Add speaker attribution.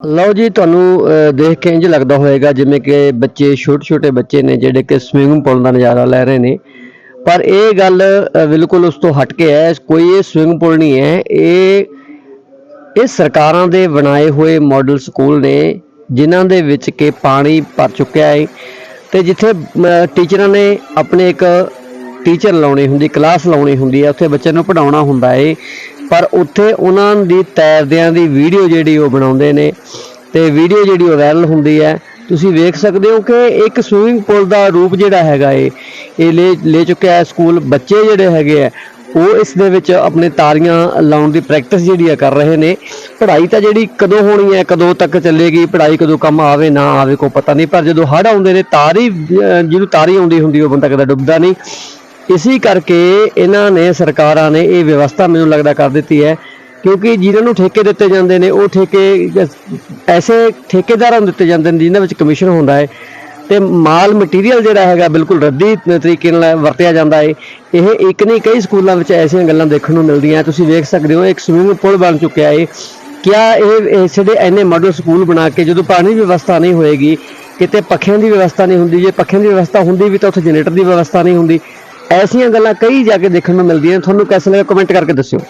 Speaker 1: ਲਓ ਜੀ, ਤੁਹਾਨੂੰ ਦੇਖ ਕੇ ਇੰਜ ਲੱਗਦਾ ਹੋਵੇਗਾ ਜਿਵੇਂ ਕਿ ਬੱਚੇ, ਛੋਟੇ-ਛੋਟੇ ਬੱਚੇ ਨੇ ਜਿਹੜੇ ਕਿ ਸਵਿਮਿੰਗ ਪੂਲ ਦਾ ਨਜ਼ਾਰਾ ਲੈ ਰਹੇ ਨੇ। ਪਰ ਇਹ ਗੱਲ ਬਿਲਕੁਲ ਉਸ ਤੋਂ ਹਟ ਕੇ ਹੈ ਕੋਈ ਇਹ ਸਵਿਮਿੰਗ ਪੂਲ ਨਹੀਂ ਹੈ। ਇਹ ਇਹ ਸਰਕਾਰਾਂ ਦੇ ਬਣਾਏ ਹੋਏ ਮਾਡਲ ਸਕੂਲ ਨੇ, ਜਿਨ੍ਹਾਂ ਦੇ ਵਿੱਚ ਕਿ ਪਾਣੀ ਭਰ ਚੁੱਕਿਆ ਹੈ। ਤੇ ਜਿੱਥੇ ਟੀਚਰਾਂ ਨੇ ਆਪਣੇ ਇੱਕ ਟੀਚਰ ਲਾਉਣੀ ਹੁੰਦੀ ਕਲਾਸ ਲਾਉਣੀ ਹੁੰਦੀ ਹੈ, ਉੱਥੇ ਬੱਚਿਆਂ ਨੂੰ ਪੜਾਉਣਾ ਹੁੰਦਾ ਏ ਪਰ ਉੱਥੇ ਉਹਨਾਂ ਦੀ ਤੈਰਦਿਆਂ ਦੀ ਵੀਡੀਓ ਜਿਹੜੀ ਉਹ ਬਣਾਉਂਦੇ ਨੇ ਤੇ ਵੀਡੀਓ ਜਿਹੜੀ ਉਹ ਵਾਇਰਲ ਹੁੰਦੀ ਹੈ, ਤੁਸੀਂ ਵੇਖ ਸਕਦੇ ਹੋ ਕਿ ਇੱਕ ਸਵਿਮਿੰਗ ਪੂਲ ਦਾ ਰੂਪ ਜਿਹੜਾ ਹੈਗਾ ਏ, ਇਹ ਲੈ ਲੈ ਚੁੱਕਿਆ ਹੈ ਸਕੂਲ ਬੱਚੇ ਜਿਹੜੇ ਹੈਗੇ ਆ, ਉਹ ਇਸ ਦੇ ਵਿੱਚ ਆਪਣੇ ਤਾਰੀਆਂ ਲਾਉਣ ਦੀ ਪ੍ਰੈਕਟਿਸ ਜਿਹੜੀ ਆ ਕਰ ਰਹੇ ਨੇ। ਪੜ੍ਹਾਈ ਤਾਂ ਜਿਹੜੀ ਕਦੋਂ ਹੋਣੀ ਹੈ, ਕਦੋਂ ਤੱਕ ਚੱਲੇਗੀ, ਪੜ੍ਹਾਈ ਕਦੋਂ ਕੰਮ ਆਵੇ, ਨਾ ਆਵੇ, ਕੋਈ ਪਤਾ ਨਹੀਂ, ਪਰ ਜਦੋਂ ਹੜ੍ਹ ਆਉਂਦੇ ਨੇ, ਤਾਰੀ ਜਿਹਨੂੰ ਤਾਰੀ ਆਉਂਦੀ ਹੁੰਦੀ, ਉਹ ਬੰਦਾ ਕਦੇ ਡੁੱਬਦਾ ਨਹੀਂ। ਇਸੇ ਕਰਕੇ ਇਹਨਾਂ ਨੇ, ਸਰਕਾਰਾਂ ਨੇ ਇਹ ਵਿਵਸਥਾ ਮੈਨੂੰ ਲੱਗਦਾ ਕਰ ਦਿੱਤੀ ਹੈ, ਕਿਉਂਕਿ ਜਿਨ੍ਹਾਂ ਨੂੰ ਠੇਕੇ ਦਿੱਤੇ ਜਾਂਦੇ ਨੇ, ਉਹ ਠੇਕੇ, ਐਸੇ ਠੇਕੇਦਾਰਾਂ ਨੂੰ ਦਿੱਤੇ ਜਾਂਦੇ ਨੇ ਜਿਨ੍ਹਾਂ ਵਿੱਚ ਕਮਿਸ਼ਨ ਹੁੰਦਾ ਹੈ। ਤੇ ਮਾਲ ਮਟੀਰੀਅਲ ਜਿਹੜਾ ਹੈਗਾ ਬਿਲਕੁਲ ਰੱਦੀ ਤਰੀਕੇ ਨਾਲ ਵਰਤਿਆ ਜਾਂਦਾ ਹੈ। ਇਹ ਇੱਕ ਨਹੀਂ, ਕਈ ਸਕੂਲਾਂ ਵਿੱਚ ਐਸੀਆਂ ਗੱਲਾਂ ਦੇਖਣ ਨੂੰ ਮਿਲਦੀਆਂ। ਤੁਸੀਂ ਵੇਖ ਸਕਦੇ ਹੋ, ਇੱਕ ਸਵਿਮਿੰਗ ਪੂਲ ਬਣ ਚੁੱਕਿਆ ਹੈ। ਕਿਆ ਇਹ ਇਹ ਜਿਹੜੇ ਐਨੇ ਮਾਡਲ ਸਕੂਲ ਬਣਾ ਕੇ ਜਦੋਂ ਪਾਣੀ ਦੀ ਵਿਵਸਥਾ ਨਹੀਂ ਹੋਏਗੀ, ਕਿਤੇ ਪੱਖਿਆਂ ਦੀ ਵਿਵਸਥਾ ਨਹੀਂ ਹੁੰਦੀ, ਜੇ ਪੱਖਿਆਂ ਦੀ ਵਿਵਸਥਾ ਹੁੰਦੀ ਵੀ ਤਾਂ ਉੱਥੇ ਜਨਰੇਟਰ ਦੀ ਵਿਵਸਥਾ ਨਹੀਂ ਹੁੰਦੀ। ਐਸੀਆਂ ਗੱਲਾਂ ਕਈ ਜਾ ਕੇ ਦੇਖਣ ਨੂੰ ਮਿਲਦੀਆਂ ਤੁਹਾਨੂੰ ਕਿਸ ਲੱਗਿਆ ਕਮੈਂਟ ਕਰਕੇ ਦੱਸਿਓ।